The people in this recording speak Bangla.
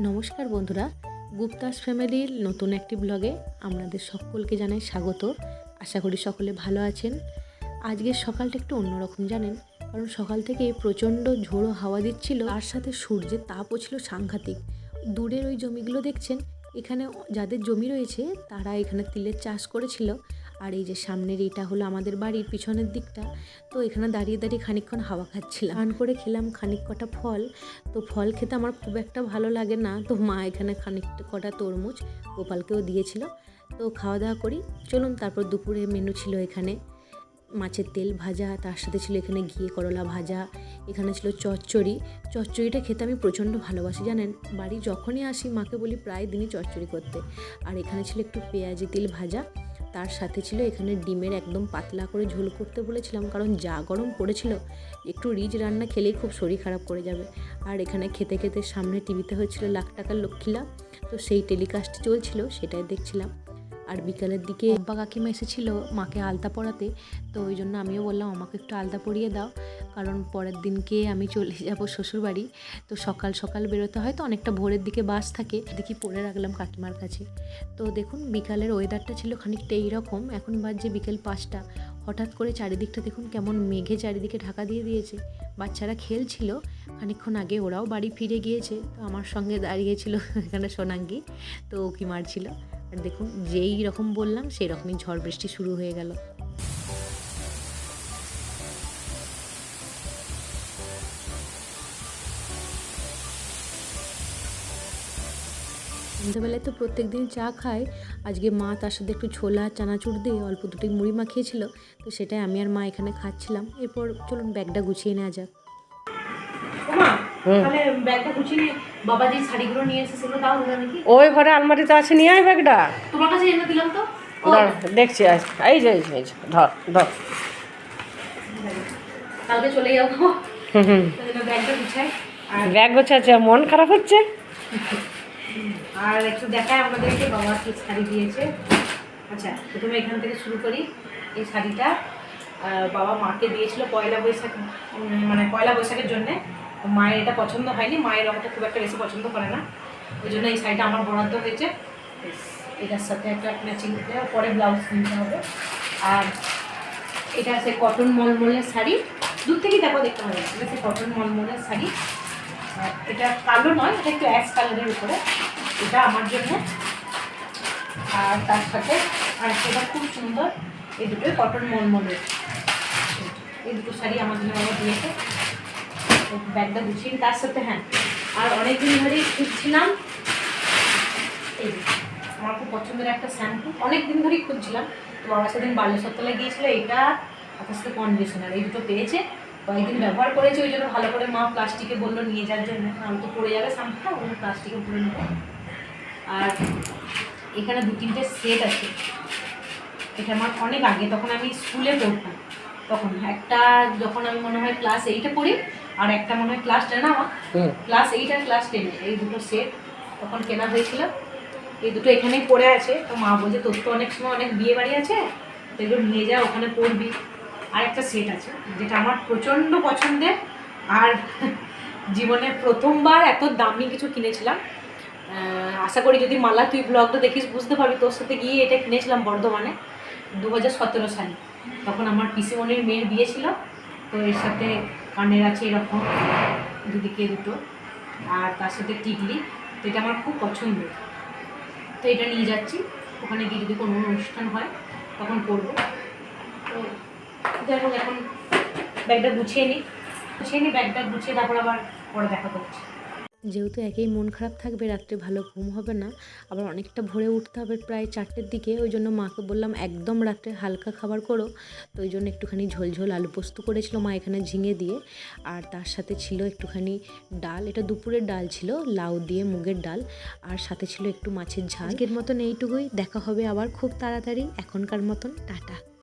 নমস্কার বন্ধুরা, গুপ্তাস ফ্যামিলির নতুন একটি ব্লগে আপনাদের সকলকে জানাই স্বাগত। আশা করি সকলে ভালো আছেন। আজকের সকালটা একটু অন্যরকম, জানেন? কারণ সকাল থেকে প্রচণ্ড ঝোড়ো হাওয়া দিচ্ছিল, তার সাথে সূর্যের তাপও ছিল সাংঘাতিক। দূরের ওই জমিগুলো দেখছেন, এখানে যাদের জমি রয়েছে, তারা এখানে তিলের চাষ করেছিল। আর এই যে সামনের এটা হলো আমাদের বাড়ির পিছনের দিকটা, তো এখানে দাঁড়িয়ে দাঁড়িয়ে খানিকক্ষণ হাওয়া খাচ্ছিলাম। আন করে খেলাম খানিক কটা ফল, তো ফল খেতে আমার খুব একটা ভালো লাগে না। তো মা এখানে খানিক কটা তরমুজ গোপালকেও দিয়েছিল, তো খাওয়া দাওয়া করি। চলুন তারপর দুপুরে মেনু ছিল এখানে মাছের তেল ভাজা, তার সাথে ছিল এখানে ঘিয়ে করলা ভাজা, এখানে ছিল চচ্চড়ি। চচ্চড়িটা খেতে আমি প্রচণ্ড ভালোবাসি, জানেন? বাড়ি যখনই আসি, মাকে বলি প্রায় দিনই চচ্চড়ি করতে। আর এখানে ছিল একটু পেঁয়াজি তেল ভাজা তার সাথে ছিল এখানে ডিমের একদম পাতলা করে ঝোল করতে বলেছিলাম, কারণ যা গরম পড়েছিল, একটু রিচ রান্না খেলেই খুব শরীর খারাপ করে যাবে। আর এখানে খেতে খেতে সামনে টিভিতে হয়েছিল লাখ টাকার লক্ষ্মীলা তো সেই টেলিকাস্ট চলছিল, সেটাই দেখছিলাম। আর বিকালের দিকে আব্বা কাকিমা এসেছিল মাকে আলতা পরাতে, তো ওই জন্য আমিও বললাম, আমাকে একটু আলতা পরিয়ে দাও, কারণ পরের দিনকে আমি চলে যাব শ্বশুরবাড়ি। তো সকাল সকাল বেরোতে হয় তো অনেকটা ভোরের দিকে বাস থাকে দেখি পরে রাখলাম কাকিমার কাছে। তো দেখুন, বিকালের ওয়েদারটা ছিল খানিকটা এইরকম, এখন বাজছে বিকেল পাঁচটা। হঠাৎ করে চারিদিকটা দেখুন কেমন মেঘে চারিদিকে ঢাকা দিয়ে দিয়েছে। বাচ্চারা খেলছিল, খানিকক্ষণ আগে ওরাও বাড়ি ফিরে গিয়েছে, তো আমার সঙ্গে দাঁড়িয়েছিল এখানে সোনাঙ্গি, তো উকি মারছিল। দেখুন, যেই রকম বললাম সেই রকমই ঝড় বৃষ্টি শুরু হয়ে গেল। সন্ধ্যাবেলায় তো প্রত্যেক দিন চা খায়। আজকে মা তার সাথে একটু ছোলা, চানাচুর দিয়ে অল্প দুটি মুড়ি মাখিয়েছিল তো সেটাই আমি আর মা এখানে খাচ্ছিলাম। এরপর চলুন ব্যাগটা গুছিয়ে নেওয়া যাক। তাহলে ব্যাগটা গুছিয়ে নিয়ে বাবা যে শাড়িগুলো নিয়ে এসে সেগুলো দাও নাকি? ওই ঘরে আলমারিতে আছে নিয়ে আয় ব্যাগটা। তোমার কাছে এনে দিলাম তো। দেখছি আজ এই যে এই যে, ধর ধর। কালকে চলে যাব। ব্যাগটা গুছাই। ব্যাগ গোছাচ্ছে মন খারাপ হচ্ছে? আর একটু দেখায় আমাদেরকে বাবা কি শাড়ি দিয়েছে। আচ্ছা প্রথমে এখান থেকে শুরু করি এই শাড়িটা। বাবা মাকে দিয়েছিল পয়লা বৈশাখ মানে পয়লা বৈশাখের জন্যে। তো মায়ের এটা পছন্দ হয়নি, মায়ের রঙটা খুব একটা বেশি পছন্দ করে না। ওই জন্য এই শাড়িটা আমার বরাদ্দ হয়েছে। এটার সাথে একটা ম্যাচিং পরে ব্লাউজ কিনতে হবে। আর এটা আছে কটন মলমলের শাড়ি। দূর থেকেই দেখো, দেখতে হবে। এটা আছে কটন মলমলের শাড়ি। আর এটা কালো নয়, এটা একটু অ্যাশ কালারের উপরে। এটা আমার জন্য। আর তার সাথে আর সেটা খুব সুন্দর, এই দুটোই কটন মলমলের। এই দুটো শাড়ি আমার জন্য বাবা দিয়েছে। ব্যাগটা গুছিয়ে। তার সাথে হ্যাঁ। আর অনেকদিন ধরেই খুঁজছিলাম। এই আমার খুব পছন্দের একটা শ্যাম্পু। অনেক দিন ধরেই খুঁজছিলাম। তো বাবা সেদিন বালেশ্বর তলায় গিয়েছিল এটা আর তার সাথে কন্ডিশনার এই দুটো পেয়েছে। কয়েকদিন ব্যবহার করেছে, ওই জন্য ভালো করে মা প্লাস্টিকে বলল নিয়ে যাওয়ার জন্য। আমি তো পড়ে যাবে শ্যাম্পুটা ওই জন্য প্লাস্টিকে ভরে নেব। আর এখানে দু তিনটে সেট আছে। এটা আমার অনেক আগে, তখন আমি স্কুলে পড়তাম। তখন একটা যখন আমি মনে হয় ক্লাস এইটে পড়ি আর একটা মনে হয় ক্লাস টেন আমার। ক্লাস এইট আর ক্লাস টেন এই দুটো সেট তখন কেনা হয়েছিল। এই দুটো এখানেই পড়ে আছে। তো মা বলছে তোর তো অনেক সময় অনেক বিয়ে বাড়ি আছে। তো এগুলো নিয়ে যা ওখানে পড়বি। আর একটা সেট আছে যেটা আমার প্রচণ্ড পছন্দের। আর জীবনে প্রথমবার এত দামি কিছু কিনেছিলাম। আশা করি যদি মালা তুই ব্লগটা দেখিস বুঝতে পারবি তোর সাথে গিয়ে এটা কিনেছিলাম বর্ধমানে দু হাজার সতেরো সালে। তখন আমার পিসিমণির মেয়ের বিয়ে ছিল। তো এর সাথে কানের আছে এরকম, দুদিকে দুটো, আর তার সাথে টিকলি, তো এটা আমার খুব পছন্দ। তো এটা নিয়ে যাচ্ছি, ওখানে গিয়ে যদি কোনো অনুষ্ঠান হয়, তখন করব। তো যাই হোক, এখন ব্যাগটা গুছিয়ে নিই। গুছিয়ে নিই ব্যাগটা গুছিয়ে তারপর আবার পরে দেখা করছি। যেহেতু একেই মন খারাপ থাকবে, রাত্রে ভালো ঘুম হবে না, আবার অনেকটা ভোরে উঠতে হবে প্রায় চারটের দিকে, ওই জন্য মাকে বললাম, একদম রাত্রে হালকা খাবার করো। তো ওই জন্য একটুখানি ঝোলঝোল আলু পোস্ত করেছিল মা এখানে ঝিঙে দিয়ে, আর তার সাথে ছিল একটুখানি ডাল, এটা দুপুরের ডাল ছিল, লাউ দিয়ে মুগের ডাল, আর সাথে ছিল একটু মাছের ঝাল। আজকের মতন এইটুকুই, দেখা হবে আবার খুব তাড়াতাড়ি, এখনকার মতন, টাটা।